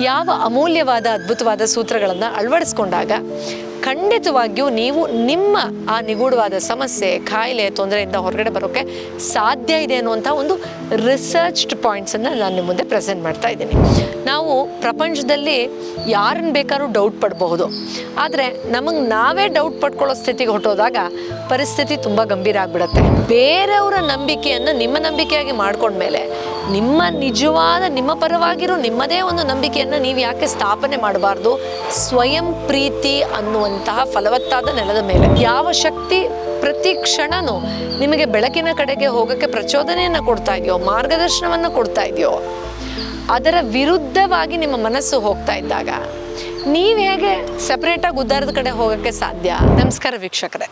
ಯಾವ ಅಮೂಲ್ಯವಾದ ಅದ್ಭುತವಾದ ಸೂತ್ರಗಳನ್ನು ಅಳವಡಿಸ್ಕೊಂಡಾಗ ಖಂಡಿತವಾಗಿಯೂ ನೀವು ನಿಮ್ಮ ಆ ನಿಗೂಢವಾದ ಸಮಸ್ಯೆ ಕಾಯಿಲೆ ತೊಂದರೆಯಿಂದ ಹೊರಗಡೆ ಬರೋಕ್ಕೆ ಸಾಧ್ಯ ಇದೆ ಅನ್ನುವಂಥ ಒಂದು ರಿಸರ್ಚ್ಡ್ ಪಾಯಿಂಟ್ಸನ್ನು ನಾನು ನಿಮ್ಮ ಮುಂದೆ ಪ್ರೆಸೆಂಟ್ ಮಾಡ್ತಾ ಇದ್ದೀನಿ. ನಾವು ಪ್ರಪಂಚದಲ್ಲಿ ಯಾರನ್ನ ಬೇಕಾದ್ರೂ ಡೌಟ್ ಪಡ್ಬಹುದು. ಆದರೆ ನಮಗೆ ನಾವೇ ಡೌಟ್ ಪಡ್ಕೊಳ್ಳೋ ಸ್ಥಿತಿಗೆ ಹೊಟ್ಟೋದಾಗ ಪರಿಸ್ಥಿತಿ ತುಂಬ ಗಂಭೀರ ಆಗಿಬಿಡುತ್ತೆ. ಬೇರೆಯವರ ನಂಬಿಕೆಯನ್ನು ನಿಮ್ಮ ನಂಬಿಕೆಯಾಗಿ ಮಾಡ್ಕೊಂಡ್ಮೇಲೆ ನಿಮ್ಮ ನಿಜವಾದ, ನಿಮ್ಮ ಪರವಾಗಿರೋ, ನಿಮ್ಮದೇ ಒಂದು ನಂಬಿಕೆಯನ್ನು ನೀವು ಯಾಕೆ ಸ್ಥಾಪನೆ ಮಾಡಬಾರ್ದು? ಸ್ವಯಂ ಪ್ರೀತಿ ಅನ್ನುವಂತಹ ಫಲವತ್ತಾದ ನೆಲದ ಮೇಲೆ. ಯಾವ ಶಕ್ತಿ ಪ್ರತಿ ಕ್ಷಣನೂ ನಿಮಗೆ ಬೆಳಕಿನ ಕಡೆಗೆ ಹೋಗೋಕ್ಕೆ ಪ್ರಚೋದನೆಯನ್ನು ಕೊಡ್ತಾ ಇದೆಯೋ, ಮಾರ್ಗದರ್ಶನವನ್ನು ಕೊಡ್ತಾ ಇದೆಯೋ, ಅದರ ವಿರುದ್ಧವಾಗಿ ನಿಮ್ಮ ಮನಸ್ಸು ಹೋಗ್ತಾ ಇದ್ದಾಗ, ನೀವು ಹೇಗೆ ಸಪ್ರೇಟಾಗಿ ಉದ್ದಾರದ ಕಡೆ ಹೋಗೋಕ್ಕೆ ಸಾಧ್ಯ? ನಮಸ್ಕಾರ ವೀಕ್ಷಕರೇ.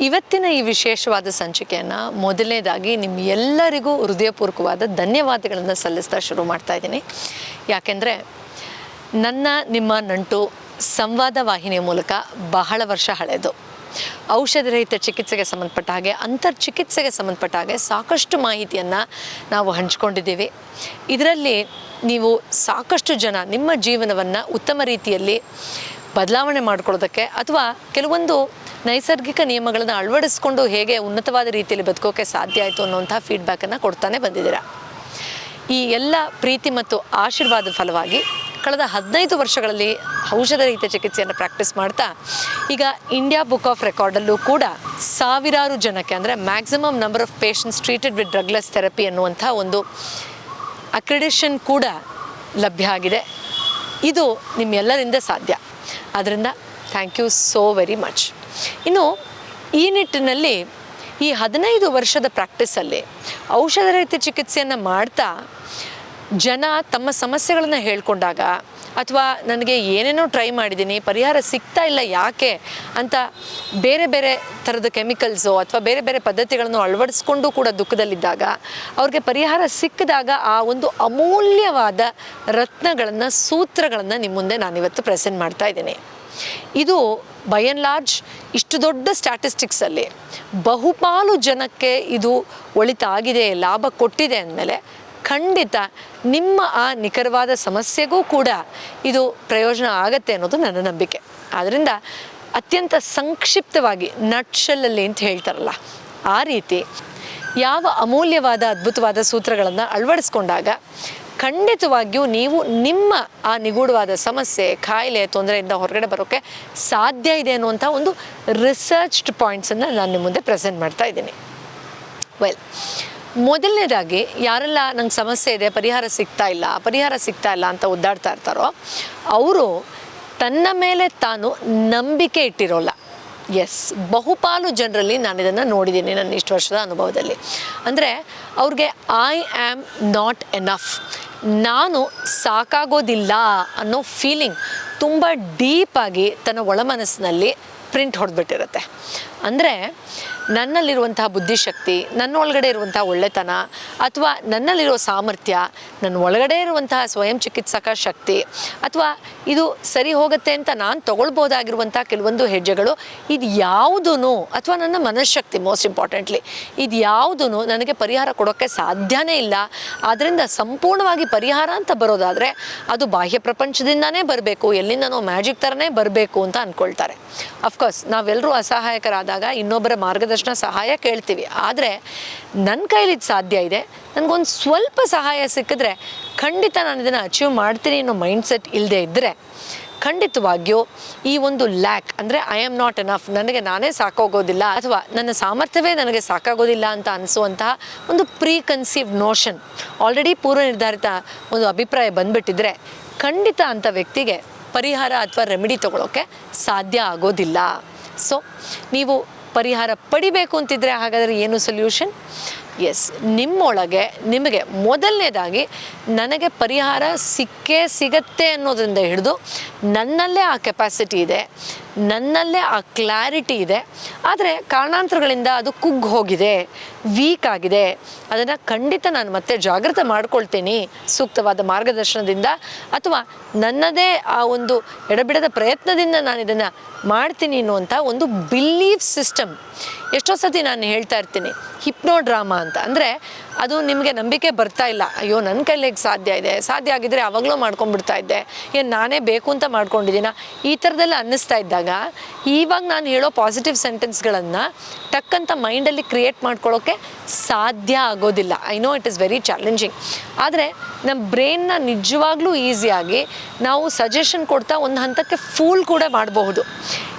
ಇವತ್ತಿನ ಈ ವಿಶೇಷವಾದ ಸಂಚಿಕೆಯನ್ನು ಮೊದಲನೇದಾಗಿ ನಿಮ್ಮ ಎಲ್ಲರಿಗೂ ಹೃದಯಪೂರ್ವಕವಾದ ಧನ್ಯವಾದಗಳನ್ನು ಸಲ್ಲಿಸ್ತಾ ಶುರು ಮಾಡ್ತಾ ಇದ್ದೀನಿ. ಯಾಕೆಂದರೆ ನನ್ನ, ನಿಮ್ಮ ನಂಟು ಸಂವಾದ ವಾಹಿನಿಯ ಮೂಲಕ ಬಹಳ ವರ್ಷ ಹಳೆಯದು ಔಷಧರಹಿತ ಚಿಕಿತ್ಸೆಗೆ ಸಂಬಂಧಪಟ್ಟ ಹಾಗೆ ಅಂತರ್ ಚಿಕಿತ್ಸೆಗೆ ಸಂಬಂಧಪಟ್ಟ ಹಾಗೆ ಸಾಕಷ್ಟು ಮಾಹಿತಿಯನ್ನು ನಾವು ಹಂಚ್ಕೊಂಡಿದ್ದೀವಿ. ಇದರಲ್ಲಿ ನೀವು ಸಾಕಷ್ಟು ಜನ ನಿಮ್ಮ ಜೀವನವನ್ನು ಉತ್ತಮ ರೀತಿಯಲ್ಲಿ ಬದಲಾವಣೆ ಮಾಡ್ಕೊಳ್ಳೋದಕ್ಕೆ ಅಥವಾ ಕೆಲವೊಂದು ನೈಸರ್ಗಿಕ ನಿಯಮಗಳನ್ನು ಅಳವಡಿಸ್ಕೊಂಡು ಹೇಗೆ ಉನ್ನತವಾದ ರೀತಿಯಲ್ಲಿ ಬದುಕೋಕೆ ಸಾಧ್ಯ ಆಯಿತು ಅನ್ನುವಂಥ ಫೀಡ್ಬ್ಯಾಕನ್ನು ಕೊಡ್ತಾನೆ ಬಂದಿದ್ದೀರಾ. ಈ ಎಲ್ಲ ಪ್ರೀತಿ ಮತ್ತು ಆಶೀರ್ವಾದ ಫಲವಾಗಿ ಕಳೆದ ಹದಿನೈದು ವರ್ಷಗಳಲ್ಲಿ ಔಷಧ ರೀತಿಯ ಚಿಕಿತ್ಸೆಯನ್ನು ಪ್ರಾಕ್ಟೀಸ್ ಮಾಡ್ತಾ ಈಗ ಇಂಡಿಯಾ ಬುಕ್ ಆಫ್ ರೆಕಾರ್ಡಲ್ಲೂ ಕೂಡ ಸಾವಿರಾರು ಜನಕ್ಕೆ ಅಂದರೆ maximum number of patients treated with drugless therapy ಅನ್ನುವಂಥ ಒಂದು ಅಕ್ರೆಡಿಷನ್ ಕೂಡ ಲಭ್ಯ ಆಗಿದೆ. ಇದು ನಿಮ್ಮೆಲ್ಲರಿಂದ ಸಾಧ್ಯ. ಆದ್ದರಿಂದ thank you so very much ಇನ್ನು ಈ ನಿಟ್ಟಿನಲ್ಲಿ ಈ ಹದಿನೈದು ವರ್ಷದ ಪ್ರಾಕ್ಟೀಸಲ್ಲಿ ಔಷಧರಹಿತ ಚಿಕಿತ್ಸೆಯನ್ನು ಮಾಡ್ತಾ ಜನ ತಮ್ಮ ಸಮಸ್ಯೆಗಳನ್ನು ಹೇಳ್ಕೊಂಡಾಗ ಅಥವಾ ನನಗೆ ಏನೇನೋ ಟ್ರೈ ಮಾಡಿದ್ದೀನಿ, ಪರಿಹಾರ ಸಿಗ್ತಾ ಇಲ್ಲ ಯಾಕೆ ಅಂತ ಬೇರೆ ಬೇರೆ ಥರದ ಕೆಮಿಕಲ್ಸು ಅಥವಾ ಬೇರೆ ಬೇರೆ ಪದ್ಧತಿಗಳನ್ನು ಅಳವಡಿಸ್ಕೊಂಡು ಕೂಡ ದುಃಖದಲ್ಲಿದ್ದಾಗ ಅವ್ರಿಗೆ ಪರಿಹಾರ ಸಿಕ್ಕಿದಾಗ ಆ ಒಂದು ಅಮೂಲ್ಯವಾದ ರತ್ನಗಳನ್ನು, ಸೂತ್ರಗಳನ್ನು ನಿಮ್ಮ ಮುಂದೆ ನಾನಿವತ್ತು ಪ್ರೆಸೆಂಟ್ ಮಾಡ್ತಾ ಇದ್ದೀನಿ. ಇದು ಬೈ ಆ್ಯಂಡ್ ಲಾರ್ಜ್ ಇಷ್ಟು ದೊಡ್ಡ ಸ್ಟ್ಯಾಟಿಸ್ಟಿಕ್ಸಲ್ಲಿ ಬಹುಪಾಲು ಜನಕ್ಕೆ ಇದು ಒಳಿತಾಗಿದೆ ಲಾಭ ಕೊಟ್ಟಿದೆ ಅಂದಮೇಲೆ ಖಂಡಿತ ನಿಮ್ಮ ಆ ನಿಖರವಾದ ಸಮಸ್ಯೆಗೂ ಕೂಡ ಇದು ಪ್ರಯೋಜನ ಆಗತ್ತೆ ಅನ್ನೋದು ನನ್ನ ನಂಬಿಕೆ. ಆದ್ದರಿಂದ ಅತ್ಯಂತ ಸಂಕ್ಷಿಪ್ತವಾಗಿ ನಟ್ಶಲ್ಲಲ್ಲಿ ಅಂತ ಹೇಳ್ತಾರಲ್ಲ, ಆ ರೀತಿ ಯಾವ ಅಮೂಲ್ಯವಾದ ಅದ್ಭುತವಾದ ಸೂತ್ರಗಳನ್ನು ಅಳವಡಿಸ್ಕೊಂಡಾಗ ಖಂಡಿತವಾಗಿಯೂ ನೀವು ನಿಮ್ಮ ಆ ನಿಗೂಢವಾದ ಸಮಸ್ಯೆ, ಕಾಯಿಲೆ, ತೊಂದರೆಯಿಂದ ಹೊರಗಡೆ ಬರೋಕ್ಕೆ ಸಾಧ್ಯ ಇದೆ ಅನ್ನುವಂಥ ಒಂದು ರಿಸರ್ಚ್ಡ್ ಪಾಯಿಂಟ್ಸನ್ನು ನಾನು ನಿಮ್ಮ ಮುಂದೆ ಪ್ರೆಸೆಂಟ್ ಮಾಡ್ತಾ ಇದ್ದೀನಿ. ವೆಲ್ ಮೊದಲನೇದಾಗಿ ಯಾರೆಲ್ಲ ನಂಗೆ ಸಮಸ್ಯೆ ಇದೆ, ಪರಿಹಾರ ಸಿಗ್ತಾ ಇಲ್ಲ, ಪರಿಹಾರ ಸಿಗ್ತಾ ಇಲ್ಲ ಅಂತ ಒದ್ದಾಡ್ತಾ ಇರ್ತಾರೋ, ಅವರು ತನ್ನ ಮೇಲೆ ತಾನು ನಂಬಿಕೆ ಇಟ್ಟಿರೋಲ್ಲ. ಎಸ್ ಬಹುಪಾಲು ಜನರಲ್ಲಿ ನಾನು ಇದನ್ನು ನೋಡಿದ್ದೀನಿ ನನ್ನ ಇಷ್ಟು ವರ್ಷದ ಅನುಭವದಲ್ಲಿ. ಅಂದರೆ ಅವ್ರಿಗೆ ಐ ಆ್ಯಮ್ ನಾಟ್ ಎನಫ್ ನಾನು ಸಾಕಾಗೋದಿಲ್ಲ ಅನ್ನೋ ಫೀಲಿಂಗ್ ತುಂಬ ಡೀಪಾಗಿ ತನ್ನ ಒಳಮನಸ್ಸಿನಲ್ಲಿ ಪ್ರಿಂಟ್ ಹೊಡೆದ್ಬಿಟ್ಟಿರುತ್ತೆ. ಅಂದರೆ ನನ್ನಲ್ಲಿರುವಂತಹ ಬುದ್ಧಿಶಕ್ತಿ ನನ್ನ ಒಳಗಡೆ ಇರುವಂತಹ ಒಳ್ಳೆತನ ಅಥವಾ ನನ್ನಲ್ಲಿರೋ ಸಾಮರ್ಥ್ಯ, ನನ್ನ ಒಳಗಡೆ ಇರುವಂತಹ ಸ್ವಯಂ ಚಿಕಿತ್ಸಕ ಶಕ್ತಿ ಅಥವಾ ಇದು ಸರಿ ಹೋಗುತ್ತೆ ಅಂತ ನಾನು ತಗೊಳ್ಬೋದಾಗಿರುವಂಥ ಕೆಲವೊಂದು ಹೆಜ್ಜೆಗಳು, ಇದು ಯಾವುದೂ ಅಥವಾ ನನ್ನ ಮನಃಶಕ್ತಿ ಮೋಸ್ಟ್ ಇಂಪಾರ್ಟೆಂಟ್ಲಿ ಇದು ಯಾವುದೂ ನನಗೆ ಪರಿಹಾರ ಕೊಡೋಕ್ಕೆ ಸಾಧ್ಯನೇ ಇಲ್ಲ. ಆದ್ದರಿಂದ ಸಂಪೂರ್ಣವಾಗಿ ಪರಿಹಾರ ಅಂತ ಬರೋದಾದರೆ ಅದು ಬಾಹ್ಯ ಪ್ರಪಂಚದಿಂದನೇ ಬರಬೇಕು, ಎಲ್ಲಿಂದನೋ ಮ್ಯಾಜಿಕ್ ಥರನೇ ಬರಬೇಕು ಅಂತ ಅಂದ್ಕೊಳ್ತಾರೆ ಅಫ್ಕೋರ್ಸ್ ನಾವೆಲ್ಲರೂ ಅಸಹಾಯಕರಾದಾಗ ಇನ್ನೊಬ್ಬರ ಮಾರ್ಗದರ್ಶನ ಸಹಾಯ ಕೇಳ್ತೀವಿ. ಆದರೆ ನನ್ನ ಕೈಲಿ ಇದು ಸಾಧ್ಯ ಇದೆ. ನನಗೊಂದು ಸ್ವಲ್ಪ ಸಹಾಯ ಸಿಕ್ಕಿದ್ರೆ ಖಂಡಿತ ನಾನು ಇದನ್ನು ಅಚೀವ್ ಮಾಡ್ತೀನಿ ಅನ್ನೋ ಮೈಂಡ್ಸೆಟ್ ಇಲ್ಲದೆ ಇದ್ದರೆ ಖಂಡಿತವಾಗಿಯೂ ಈ ಒಂದು ಲ್ಯಾಕ್ ಅಂದರೆ ಐ ಆಮ್ ನಾಟ್ ಎನಫ್ ನನಗೆ ನಾನೇ ಸಾಕಾಗೋದಿಲ್ಲ ಅಥವಾ ನನ್ನ ಸಾಮರ್ಥ್ಯವೇ ನನಗೆ ಸಾಕಾಗೋದಿಲ್ಲ ಅಂತ ಅನಿಸುವಂತಹ ಒಂದು ಪ್ರೀ ಕನ್ಸೀವ್ ನೋಷನ್ ಆಲ್ರೆಡಿ ಪೂರ್ವ ನಿರ್ಧಾರಿತ ಒಂದು ಅಭಿಪ್ರಾಯ ಬಂದ್ಬಿಟ್ಟಿದ್ರೆ ಖಂಡಿತ ಅಂಥ ವ್ಯಕ್ತಿಗೆ ಪರಿಹಾರ ಅಥವಾ ರೆಮಿಡಿ ತಗೊಳ್ಳೋಕ್ಕೆ ಸಾಧ್ಯ ಆಗೋದಿಲ್ಲ. ಸೊ ನೀವು ಪರಿಹಾರ ಪಡಿಬೇಕು ಅಂತಿದ್ರೆ ಹಾಗಾದರೆ ಏನು ಸೊಲ್ಯೂಷನ್ ಎಸ್ ನಿಮ್ಮೊಳಗೆ, ನಿಮಗೆ ಮೊದಲನೇದಾಗಿ ನನಗೆ ಪರಿಹಾರ ಸಿಕ್ಕೇ ಸಿಗತ್ತೆ ಅನ್ನೋದರಿಂದ ಹಿಡಿದು ನನ್ನಲ್ಲೇ ಆ ಕೆಪಾಸಿಟಿ ಇದೆ. ನನ್ನಲ್ಲೇ ಆ ಕ್ಲಾರಿಟಿ ಇದೆ. ಆದರೆ ಕಾರಣಾಂತರಗಳಿಂದ ಅದು ಕುಗ್ಗು ಹೋಗಿದೆ ವೀಕ್ ಆಗಿದೆ. ಅದನ್ನು ಖಂಡಿತ ನಾನು ಮತ್ತೆ ಜಾಗೃತ ಮಾಡ್ಕೊಳ್ತೀನಿ ಸೂಕ್ತವಾದ ಮಾರ್ಗದರ್ಶನದಿಂದ ಅಥವಾ ನನ್ನದೇ ಆ ಒಂದು ಎಡಬಿಡದ ಪ್ರಯತ್ನದಿಂದ ನಾನು ಇದನ್ನು ಮಾಡ್ತೀನಿ ಅನ್ನುವಂಥ ಒಂದು ಬಿಲೀಫ್ ಸಿಸ್ಟಮ್ ಎಷ್ಟೋ ಸತಿ ನಾನು ಹೇಳ್ತಾ ಇರ್ತೀನಿ ಹಿಪ್ನೋ ಡ್ರಾಮಾ ಅಂತ. ಅಂದರೆ ಅದು ನಿಮಗೆ ನಂಬಿಕೆ ಬರ್ತಾ ಇಲ್ಲ. ಅಯ್ಯೋ ನನ್ನ ಕೈಲಿ ಸಾಧ್ಯ ಇದೆ? ಸಾಧ್ಯ ಆಗಿದ್ರೆ ಅವಾಗಲೂ ಮಾಡ್ಕೊಂಡ್ಬಿಡ್ತಾ ಇದ್ದೆ. ಏನು ನಾನೇ ಬೇಕು ಅಂತ ಮಾಡ್ಕೊಂಡಿದ್ದೀನ? ಈ ಥರದೆಲ್ಲ ಅನ್ನಿಸ್ತಾ ಇದ್ದಾಗ, ಇವಾಗ ನಾನು ಹೇಳೋ ಪಾಸಿಟಿವ್ ಸೆಂಟೆನ್ಸ್ಗಳನ್ನು ಟಕ್ಕಂತ ಮೈಂಡಲ್ಲಿ ಕ್ರಿಯೇಟ್ ಮಾಡ್ಕೊಳ್ಳೋಕ್ಕೆ ಸಾಧ್ಯ ಆಗೋದಿಲ್ಲ. I know it is very challenging ಆದರೆ ನಮ್ಮ ಬ್ರೈನ್ನ ನಿಜವಾಗ್ಲೂ ಈಸಿಯಾಗಿ ನಾವು ಸಜೆಷನ್ ಕೊಡ್ತಾ ಒಂದು ಹಂತಕ್ಕೆ ಫೂಲ್ ಕೂಡ ಮಾಡಬಹುದು.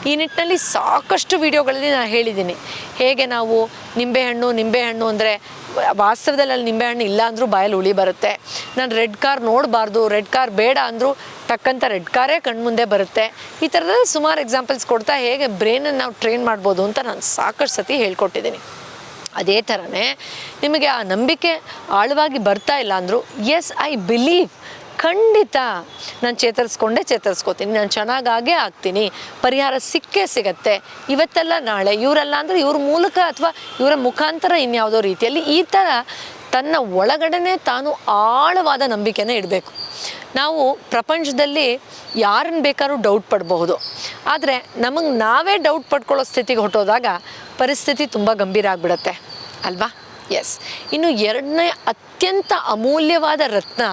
ಈ ನಿಟ್ಟಿನಲ್ಲಿ ಸಾಕಷ್ಟು ವಿಡಿಯೋಗಳಲ್ಲಿ ನಾನು ಹೇಳಿದ್ದೀನಿ. ಹೇಗೆ ನಾವು ನಿಂಬೆಹಣ್ಣು ನಿಂಬೆಹಣ್ಣು ಅಂದರೆ ವಾಸ್ತವದಲ್ಲಿ ಅಲ್ಲಿ ನಿಂಬೆಹಣ್ಣು ಇಲ್ಲ ಅಂದರೂ ಬಾಯಲ್ಲಿ ಉಳಿ ಬರುತ್ತೆ. ನಾನು ರೆಡ್ ಕಾರ್ ನೋಡಬಾರ್ದು ರೆಡ್ ಕಾರ್ ಬೇಡ ಅಂದರೂ ಟಕ್ಕಂತ ರೆಡ್ ಕಾರೇ ಕಣ್ಮುಂದೆ ಬರುತ್ತೆ. ಈ ಥರದ ಸುಮಾರು ಎಕ್ಸಾಂಪಲ್ಸ್ ಕೊಡ್ತಾ ಹೇಗೆ ಬ್ರೈನನ್ನು ನಾವು ಟ್ರೈನ್ ಮಾಡ್ಬೋದು ಅಂತ ನಾನು ಸಾಕಷ್ಟು ಸತಿ ಹೇಳ್ಕೊಟ್ಟಿದ್ದೀನಿ. ಅದೇ ಥರನೇ ನಿಮಗೆ ಆ ನಂಬಿಕೆ ಆಳವಾಗಿ ಬರ್ತಾ ಇಲ್ಲ ಅಂದರೂ ಎಸ್ ಐ ಬಿಲೀವ್ ಖಂಡಿತ ನಾನು ಚೇತರಿಸ್ಕೊಂಡೆ ಚೇತರಿಸ್ಕೋತೀನಿ, ನಾನು ಚೆನ್ನಾಗಾಗೇ ಆಗ್ತೀನಿ, ಪರಿಹಾರ ಸಿಕ್ಕೇ ಸಿಗತ್ತೆ. ಇವತ್ತೆಲ್ಲ ನಾಳೆ, ಇವರಲ್ಲ ಅಂದರೆ ಇವ್ರ ಮೂಲಕ ಅಥವಾ ಇವರ ಮುಖಾಂತರ ಇನ್ಯಾವುದೋ ರೀತಿಯಲ್ಲಿ ಈ ಥರ ತನ್ನ ಒಳಗಡೆನೆ ತಾನು ಆಳವಾದ ನಂಬಿಕೆನ ಇಡಬೇಕು. ನಾವು ಪ್ರಪಂಚದಲ್ಲಿ ಯಾರನ್ನು ಬೇಕಾದ್ರೂ ಡೌಟ್ ಪಡಬಹುದು. ಆದರೆ ನಮಗೆ ನಾವೇ ಡೌಟ್ ಪಡ್ಕೊಳ್ಳೋ ಸ್ಥಿತಿಗೆ ಹೊಟ್ಟೋದಾಗ ಪರಿಸ್ಥಿತಿ ತುಂಬ ಗಂಭೀರ ಆಗಿಬಿಡತ್ತೆ. ಅಲ್ವಾ? ಎಸ್ ಇನ್ನು ಎರಡನೇ ಅತ್ಯಂತ ಅಮೂಲ್ಯವಾದ ರತ್ನ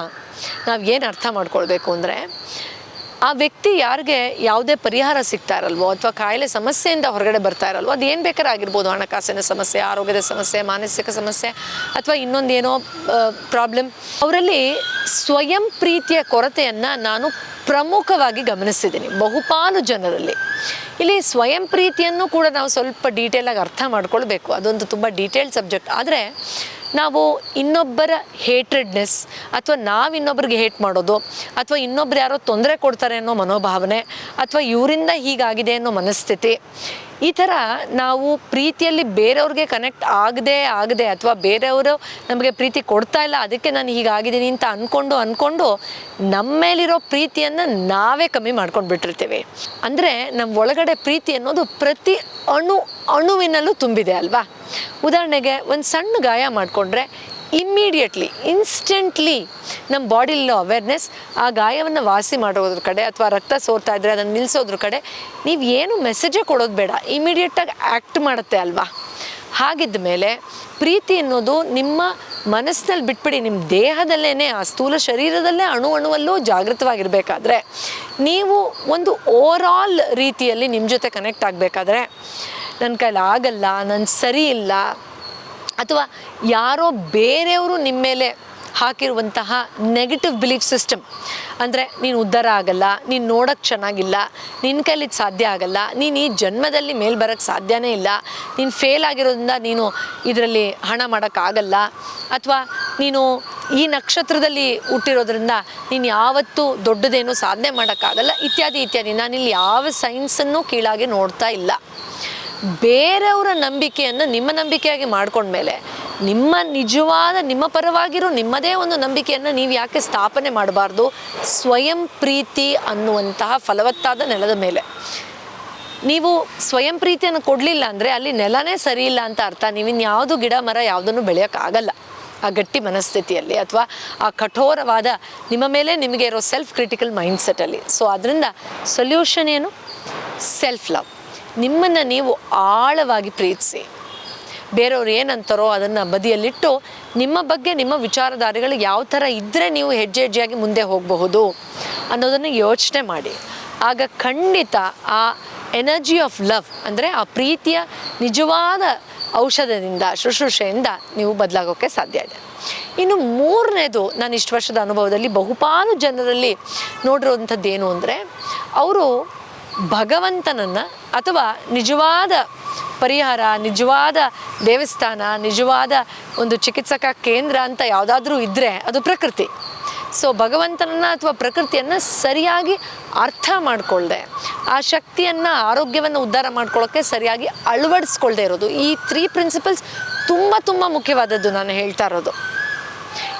ನಾವು ಏನು ಅರ್ಥ ಮಾಡ್ಕೊಳ್ಬೇಕು ಅಂದರೆ, ಆ ವ್ಯಕ್ತಿ ಯಾರಿಗೆ ಯಾವುದೇ ಪರಿಹಾರ ಸಿಗ್ತಾ ಇರಲ್ವೋ ಅಥವಾ ಕಾಯಿಲೆ ಸಮಸ್ಯೆಯಿಂದ ಹೊರಗಡೆ ಬರ್ತಾ ಇರಲ್ವೋ, ಅದು ಏನು ಬೇಕಾದ್ರೂ ಆಗಿರ್ಬೋದು. ಹಣಕಾಸಿನ ಸಮಸ್ಯೆ, ಆರೋಗ್ಯದ ಸಮಸ್ಯೆ, ಮಾನಸಿಕ ಸಮಸ್ಯೆ, ಅಥವಾ ಇನ್ನೊಂದೇನೋ ಪ್ರಾಬ್ಲಮ್ ಅವರಲ್ಲಿ ಸ್ವಯಂ ಪ್ರೀತಿಯ ಕೊರತೆಯನ್ನು ನಾನು ಪ್ರಮುಖವಾಗಿ ಗಮನಿಸಿದ್ದೀನಿ ಬಹುಪಾಲು ಜನರಲ್ಲಿ. ಇಲ್ಲಿ ಸ್ವಯಂ ಪ್ರೀತಿಯನ್ನು ಕೂಡ ನಾವು ಸ್ವಲ್ಪ ಡೀಟೇಲಾಗಿ ಅರ್ಥ ಮಾಡ್ಕೊಳ್ಬೇಕು. ಅದೊಂದು ತುಂಬ ಡೀಟೇಲ್ ಸಬ್ಜೆಕ್ಟ್ ಆದರೆ ನಾವು ಇನ್ನೊಬ್ಬರ ಹೇಟ್ರೆಡ್ನೆಸ್ ಅಥವಾ ನಾವು ಇನ್ನೊಬ್ರಿಗೆ ಹೇಟ್ ಮಾಡೋದು ಅಥವಾ ಇನ್ನೊಬ್ರು ಯಾರೋ ತೊಂದರೆ ಕೊಡ್ತಾರೆ ಅನ್ನೋ ಮನೋಭಾವನೆ ಅಥವಾ ಇವರಿಂದ ಹೀಗಾಗಿದೆ ಅನ್ನೋ ಮನಸ್ಥಿತಿ ಈ ಥರ ನಾವು ಪ್ರೀತಿಯಲ್ಲಿ ಬೇರೆಯವ್ರಿಗೆ ಕನೆಕ್ಟ್ ಆಗದೆ ಆಗದೆ ಅಥವಾ ಬೇರೆಯವರು ನಮಗೆ ಪ್ರೀತಿ ಕೊಡ್ತಾ ಇಲ್ಲ, ಅದಕ್ಕೆ ನಾನು ಹೀಗಾಗಿದ್ದೀನಿ ಅಂತ ಅಂದ್ಕೊಂಡು ಅಂದ್ಕೊಂಡು ನಮ್ಮ ಮೇಲಿರೋ ಪ್ರೀತಿಯನ್ನು ನಾವೇ ಕಮ್ಮಿ ಮಾಡ್ಕೊಂಡು ಬಿಟ್ಟಿರ್ತೀವಿ. ಅಂದರೆ ನಮ್ಮ ಒಳಗಡೆ ಪ್ರೀತಿ ಅನ್ನೋದು ಪ್ರತಿ ಅಣು, ಅಣುವಿನಲ್ಲೂ ತುಂಬಿದೆ ಅಲ್ವಾ? ಉದಾಹರಣೆಗೆ ಒಂದು ಸಣ್ಣ ಗಾಯ ಮಾಡಿಕೊಂಡ್ರೆ ಇಮ್ಮಿಡಿಯೇಟ್ಲಿ ಇನ್ಸ್ಟೆಂಟ್ಲಿ ನಮ್ಮ ಬಾಡಿಲಿರೋ ಅವೇರ್ನೆಸ್ ಆ ಗಾಯವನ್ನು ವಾಸಿ ಮಾಡೋದ್ರ ಕಡೆ ಅಥವಾ ರಕ್ತ ಸೋರ್ತಾ ಇದ್ರೆ ಅದನ್ನು ನಿಲ್ಲಿಸೋದ್ರ ಕಡೆ ನೀವು ಏನು ಮೆಸೇಜೇ ಕೊಡೋದು ಬೇಡ. ಇಮಿಡಿಯೇಟಾಗಿ ಆ್ಯಕ್ಟ್ ಮಾಡುತ್ತೆ ಅಲ್ವಾ? ಹಾಗಿದ್ದ ಮೇಲೆ ಪ್ರೀತಿ ಅನ್ನೋದು ನಿಮ್ಮ ಮನಸ್ಸಿನಲ್ಲಿ ಬಿಟ್ಬಿಡಿ ನಿಮ್ಮ ದೇಹದಲ್ಲೇ ಆ ಸ್ಥೂಲ ಶರೀರದಲ್ಲೇ ಅಣು ಅಣುವಲ್ಲೂ ಜಾಗೃತವಾಗಿರಬೇಕಾದ್ರೆ ನೀವು ಒಂದು ಓವರಾಲ್ ರೀತಿಯಲ್ಲಿ ನಿಮ್ಮ ಜೊತೆ ಕನೆಕ್ಟ್ ಆಗಬೇಕಾದ್ರೆ ನನ್ನ ಕೈಲಿ ಆಗಲ್ಲ, ನಾನು ಸರಿ ಇಲ್ಲ ಅಥವಾ ಯಾರೋ ಬೇರೆಯವರು ನಿಮ್ಮ ಮೇಲೆ ಹಾಕಿರುವಂತಹ ನೆಗೆಟಿವ್ ಬಿಲೀಫ್ ಸಿಸ್ಟಮ್ ಅಂದರೆ ನೀನು ಉದ್ಧಾರ ಆಗಲ್ಲ, ನೀನು ನೋಡೋಕ್ಕೆ ಚೆನ್ನಾಗಿಲ್ಲ ನಿನ್ನ ಕೈಲಿ ಸಾಧ್ಯ ಆಗಲ್ಲ, ನೀನು ಈ ಜನ್ಮದಲ್ಲಿ ಮೇಲೆ ಬರೋಕ್ಕೆ ಸಾಧ್ಯನೇ ಇಲ್ಲ, ನೀನು ಫೇಲ್ ಆಗಿರೋದ್ರಿಂದ ನೀನು ಇದರಲ್ಲಿ ಹಣ ಮಾಡೋಕ್ಕಾಗಲ್ಲ ಅಥವಾ ನೀನು ಈ ನಕ್ಷತ್ರದಲ್ಲಿ ಹುಟ್ಟಿರೋದ್ರಿಂದ ನೀನು ಯಾವತ್ತೂ ದೊಡ್ಡದೇನು ಸಾಧನೆ ಮಾಡೋಕ್ಕಾಗಲ್ಲ ಇತ್ಯಾದಿ ಇತ್ಯಾದಿ. ನಾನಿಲ್ಲಿ ಯಾವ ಸೈನ್ಸನ್ನು ಕೀಳಾಗಿ ನೋಡ್ತಾ ಇಲ್ಲ. ಬೇರೆಯವರ ನಂಬಿಕೆಯನ್ನು ನಿಮ್ಮ ನಂಬಿಕೆಯಾಗಿ ಮಾಡ್ಕೊಂಡ್ಮೇಲೆ ನಿಮ್ಮ ನಿಜವಾದ, ನಿಮ್ಮ ಪರವಾಗಿರೋ ನಿಮ್ಮದೇ ಒಂದು ನಂಬಿಕೆಯನ್ನು ನೀವು ಯಾಕೆ ಸ್ಥಾಪನೆ ಮಾಡಬಾರ್ದು? ಸ್ವಯಂ ಪ್ರೀತಿ ಅನ್ನುವಂತಹ ಫಲವತ್ತಾದ ನೆಲದ ಮೇಲೆ. ನೀವು ಸ್ವಯಂ ಪ್ರೀತಿಯನ್ನು ಕೊಡಲಿಲ್ಲ ಅಂದರೆ ಅಲ್ಲಿ ನೆಲನೇ ಸರಿ ಇಲ್ಲ ಅಂತ ಅರ್ಥ. ನೀವಿನ್ಯಾವುದು ಗಿಡ, ಮರ ಯಾವುದನ್ನು ಬೆಳೆಯೋಕ್ಕಾಗಲ್ಲ. ಆ ಗಟ್ಟಿ ಮನಸ್ಥಿತಿಯಲ್ಲಿ ಅಥವಾ ಆ ಕಠೋರವಾದ ನಿಮ್ಮ ಮೇಲೆ ನಿಮಗೆ ಇರೋ ಸೆಲ್ಫ್ ಕ್ರಿಟಿಕಲ್ ಮೈಂಡ್ಸೆಟ್ಟಲ್ಲಿ ಸೊ ಅದರಿಂದ ಸೊಲ್ಯೂಷನ್ ಏನು? ಸೆಲ್ಫ್ ಲವ್ ನಿಮ್ಮನ್ನು ನೀವು ಆಳವಾಗಿ ಪ್ರೀತಿಸಿ. ಬೇರೆಯವ್ರು ಏನಂತಾರೋ ಅದನ್ನು ಬದಿಯಲ್ಲಿಟ್ಟು ನಿಮ್ಮ ಬಗ್ಗೆ ನಿಮ್ಮ ವಿಚಾರಧಾರೆಗಳು ಯಾವ ಥರ ಇದ್ದರೆ ನೀವು ಹೆಜ್ಜೆ ಹೆಜ್ಜೆಯಾಗಿ ಮುಂದೆ ಹೋಗಬಹುದು ಅನ್ನೋದನ್ನು ಯೋಚನೆ ಮಾಡಿ. ಆಗ ಖಂಡಿತ ಆ ಎನರ್ಜಿ ಆಫ್ ಲವ್ ಅಂದರೆ ಆ ಪ್ರೀತಿಯ ನಿಜವಾದ ಔಷಧದಿಂದ, ಶುಶ್ರೂಷೆಯಿಂದ ನೀವು ಬದಲಾಗೋಕ್ಕೆ ಸಾಧ್ಯ ಇದೆ. ಇನ್ನು ಮೂರನೇದು ನಾನು ಇಷ್ಟು ವರ್ಷದ ಅನುಭವದಲ್ಲಿ ಬಹುಪಾಲು ಜನರಲ್ಲಿ ನೋಡಿರುವಂಥದ್ದು ಏನು ಅಂದರೆ, ಅವರು ಭಗವಂತನನ್ನು ಅಥವಾ ನಿಜವಾದ ಪರಿಹಾರ, ನಿಜವಾದ ದೇವಸ್ಥಾನ, ನಿಜವಾದ ಒಂದು ಚಿಕಿತ್ಸಕ ಕೇಂದ್ರ ಅಂತ ಯಾವುದಾದ್ರೂ ಇದ್ದರೆ ಅದು ಪ್ರಕೃತಿ. ಸೊ ಭಗವಂತನನ್ನು ಅಥವಾ ಪ್ರಕೃತಿಯನ್ನು ಸರಿಯಾಗಿ ಅರ್ಥ ಮಾಡಿಕೊಳ್ಳದೆ ಆ ಶಕ್ತಿಯನ್ನು, ಆರೋಗ್ಯವನ್ನು ಉದ್ಧಾರ ಮಾಡ್ಕೊಳ್ಳೋಕ್ಕೆ ಸರಿಯಾಗಿ ಅಳವಡಿಸ್ಕೊಳ್ದೇ ಇರೋದು. ಈ ತ್ರೀ ಪ್ರಿನ್ಸಿಪಲ್ಸ್ ತುಂಬ ತುಂಬ ಮುಖ್ಯವಾದದ್ದು ನಾನು ಹೇಳ್ತಾ ಇರೋದು.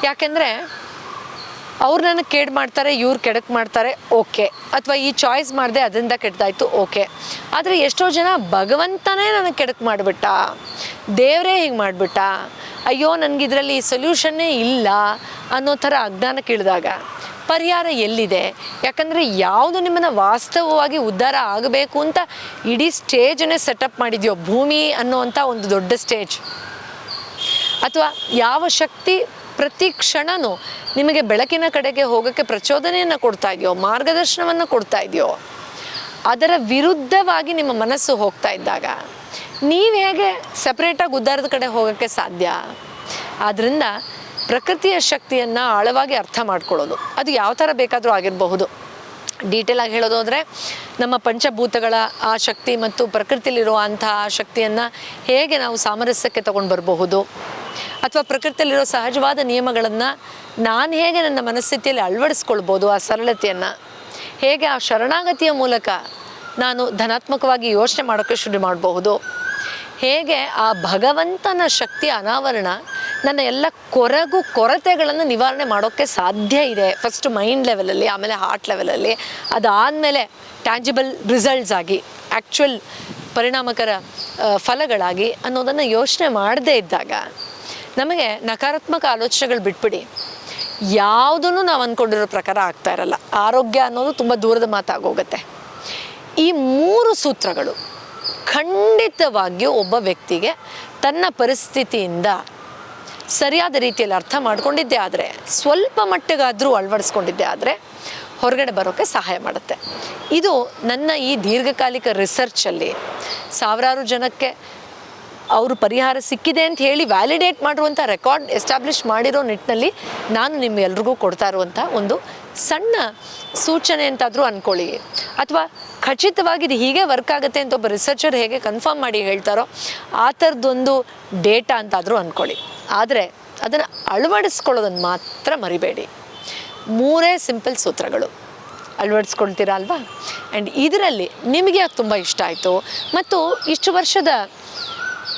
ಯಾಕೆಂದರೆ ಅವ್ರು ನನಗೆ ಕೇಡ್ ಮಾಡ್ತಾರೆ, ಇವ್ರು ಕೆಡಕ್ ಮಾಡ್ತಾರೆ, ಓಕೆ. ಅಥವಾ ಈ ಚಾಯ್ಸ್ ಮಾಡಿದೆ ಅದರಿಂದ ಕೆಟ್ಟದಾಯ್ತು ಓಕೆ. ಆದರೆ ಎಷ್ಟೋ ಜನ ಭಗವಂತನೇ ನನಗೆ ಕೆಡಕ್ ಮಾಡಿಬಿಟ್ಟ. ದೇವರೇ ಹಿಂಗೆ ಮಾಡಿಬಿಟ್ಟ. ಅಯ್ಯೋ ನನಗೆ ಇದರಲ್ಲಿ ಸೊಲ್ಯೂಷನ್ನೇ ಇಲ್ಲ ಅನ್ನೋ ಥರ ಅಜ್ಞಾನ ಕೇಳಿದಾಗ ಪರಿಹಾರ ಎಲ್ಲಿದೆ? ಯಾಕಂದರೆ ಯಾವುದು ನಿಮ್ಮನ್ನು ವಾಸ್ತವವಾಗಿ ಉದ್ಧಾರ ಆಗಬೇಕು ಅಂತ ಇಡೀ ಸ್ಟೇಜನ್ನೇ ಸೆಟಪ್ ಮಾಡಿದ್ಯೋ ಭೂಮಿ ಅನ್ನೋವಂಥ ಒಂದು ದೊಡ್ಡ ಸ್ಟೇಜ್. ಅಥವಾ ಯಾವ ಶಕ್ತಿ ಪ್ರತಿ ಕ್ಷಣನೂ ನಿಮಗೆ ಬೆಳಕಿನ ಕಡೆಗೆ ಹೋಗೋಕ್ಕೆ ಪ್ರಚೋದನೆಯನ್ನು ಕೊಡ್ತಾ ಇದೆಯೋ, ಮಾರ್ಗದರ್ಶನವನ್ನು ಕೊಡ್ತಾ ಇದೆಯೋ, ಅದರ ವಿರುದ್ಧವಾಗಿ ನಿಮ್ಮ ಮನಸ್ಸು ಹೋಗ್ತಾ ಇದ್ದಾಗ ನೀವು ಹೇಗೆ ಸಪ್ರೇಟಾಗಿ ಉದ್ದಾರದ ಕಡೆ ಹೋಗೋಕ್ಕೆ ಸಾಧ್ಯ? ಆದ್ದರಿಂದ ಪ್ರಕೃತಿಯ ಶಕ್ತಿಯನ್ನು ಆಳವಾಗಿ ಅರ್ಥ ಮಾಡ್ಕೊಳ್ಳೋದು. ಅದು ಯಾವ ಥರ ಬೇಕಾದರೂ ಆಗಿರಬಹುದು. ಡೀಟೇಲ್ ಆಗಿ ಹೇಳೋದು ಅಂದರೆ ನಮ್ಮ ಪಂಚಭೂತಗಳ ಆ ಶಕ್ತಿ ಮತ್ತು ಪ್ರಕೃತಿಯಲ್ಲಿರುವಂತಹ ಆ ಶಕ್ತಿಯನ್ನು ಹೇಗೆ ನಾವು ಸಾಮರಸ್ಯಕ್ಕೆ ತಗೊಂಡು ಬರಬಹುದು? ಅಥವಾ ಪ್ರಕೃತಿಯಲ್ಲಿರೋ ಸಹಜವಾದ ನಿಯಮಗಳನ್ನು ನಾನು ಹೇಗೆ ನನ್ನ ಮನಸ್ಥಿತಿಯಲ್ಲಿ ಅಳವಡಿಸ್ಕೊಳ್ಬೋದು ಆ ಸರಳತೆಯನ್ನು? ಹೇಗೆ ಆ ಶರಣಾಗತಿಯ ಮೂಲಕ ನಾನು ಧನಾತ್ಮಕವಾಗಿ ಯೋಚನೆ ಮಾಡೋಕ್ಕೆ ಶುರು ಮಾಡಬಹುದು? ಹೇಗೆ ಆ ಭಗವಂತನ ಶಕ್ತಿಯ ಅನಾವರಣ ನನ್ನ ಎಲ್ಲ ಕೊರಗು ಕೊರತೆಗಳನ್ನು ನಿವಾರಣೆ ಮಾಡೋಕ್ಕೆ ಸಾಧ್ಯ ಇದೆ? ಫಸ್ಟ್ ಮೈಂಡ್ ಲೆವೆಲಲ್ಲಿ ಆಮೇಲೆ ಹಾರ್ಟ್ ಲೆವೆಲಲ್ಲಿ ಅದಾದಮೇಲೆ ಟ್ಯಾಂಜಿಬಲ್ ರಿಸಲ್ಟ್ಸ್ ಆಗಿ ಆ್ಯಕ್ಚುಯಲ್ ಪರಿಣಾಮಕರ ಫಲಗಳಾಗಿ ಅನ್ನೋದನ್ನು ಯೋಚನೆ ಮಾಡದೇ ಇದ್ದಾಗ ನಮಗೆ ನಕಾರಾತ್ಮಕ ಆಲೋಚನೆಗಳು ಬಿಟ್ಬಿಡಿ. ಯಾವುದನ್ನು ನಾವು ಅಂದ್ಕೊಂಡಿರೋ ಪ್ರಕಾರ ಆಗ್ತಾ ಇರಲ್ಲ. ಆರೋಗ್ಯ ಅನ್ನೋದು ತುಂಬ ದೂರದ ಮಾತಾಗೋಗುತ್ತೆ. ಈ ಮೂರು ಸೂತ್ರಗಳು ಖಂಡಿತವಾಗಿಯೂ ಒಬ್ಬ ವ್ಯಕ್ತಿಗೆ ತನ್ನ ಪರಿಸ್ಥಿತಿಯಿಂದ ಸರಿಯಾದ ರೀತಿಯಲ್ಲಿ ಅರ್ಥ ಮಾಡ್ಕೊಂಡಿದ್ದೇ ಆದರೆ, ಸ್ವಲ್ಪ ಮಟ್ಟಿಗಾದರೂ ಅಳವಡಿಸ್ಕೊಂಡಿದ್ದೇ ಆದರೆ ಹೊರಗಡೆ ಬರೋಕ್ಕೆ ಸಹಾಯ ಮಾಡುತ್ತೆ. ಇದು ನನ್ನ ಈ ದೀರ್ಘಕಾಲಿಕ ರಿಸರ್ಚಲ್ಲಿ ಸಾವಿರಾರು ಜನಕ್ಕೆ ಅವರು ಪರಿಹಾರ ಸಿಕ್ಕಿದೆ ಅಂತ ಹೇಳಿ ವ್ಯಾಲಿಡೇಟ್ ಮಾಡಿರುವಂಥ ರೆಕಾರ್ಡ್ ಎಸ್ಟಾಬ್ಲಿಷ್ ಮಾಡಿರೋ ನಿಟ್ಟಿನಲ್ಲಿ ನಾನು ನಿಮ್ಮೆಲ್ರಿಗೂ ಕೊಡ್ತಾ ಇರುವಂಥ ಒಂದು ಸಣ್ಣ ಸೂಚನೆ ಅಂತಾದರೂ ಅಂದ್ಕೊಳ್ಳಿ ಅಥವಾ ಖಚಿತವಾಗಿ ಇದು ಹೀಗೆ ವರ್ಕ್ ಆಗುತ್ತೆ ಅಂತ ಒಬ್ಬ ರಿಸರ್ಚರ್ ಹೇಗೆ ಕನ್ಫರ್ಮ್ ಮಾಡಿ ಹೇಳ್ತಾರೋ ಆ ಥರದ್ದೊಂದು ಡೇಟಾ ಅಂತಾದರೂ ಅಂದ್ಕೊಳ್ಳಿ ಆದರೆ ಅದನ್ನು ಅಳವಡಿಸ್ಕೊಳ್ಳೋದನ್ನು ಮಾತ್ರ ಮರಿಬೇಡಿ. ಮೂರೇ ಸಿಂಪಲ್ ಸೂತ್ರಗಳು. ಅಳವಡಿಸ್ಕೊಳ್ತೀರಾ ಅಲ್ವಾ? ಆ್ಯಂಡ್ ಇದರಲ್ಲಿ ನಿಮಗೆ ಅದು ತುಂಬ ಇಷ್ಟ ಆಯಿತು? ಮತ್ತು ಇಷ್ಟು ವರ್ಷದ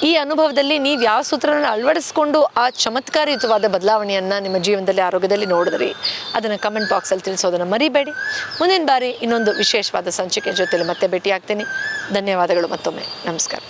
ಈ ಅನುಭವದಲ್ಲಿ ನೀವು ಯಾವ ಸೂತ್ರನ ಅಳವಡಿಸ್ಕೊಂಡು ಆ ಚಮತ್ಕಾರಯುತವಾದ ಬದಲಾವಣೆಯನ್ನು ನಿಮ್ಮ ಜೀವನದಲ್ಲಿ, ಆರೋಗ್ಯದಲ್ಲಿ ನೋಡಿದ್ರಿ, ಅದನ್ನು ಕಮೆಂಟ್ ಬಾಕ್ಸಲ್ಲಿ ತಿಳಿಸೋದನ್ನು ಮರಿಬೇಡಿ. ಮುಂದಿನ ಬಾರಿ ಇನ್ನೊಂದು ವಿಶೇಷವಾದ ಸಂಚಿಕೆ ಜೊತೆಲಿ ಮತ್ತೆ ಭೇಟಿ ಆಗ್ತೀನಿ ಧನ್ಯವಾದಗಳು ಮತ್ತೊಮ್ಮೆ. ನಮಸ್ಕಾರ.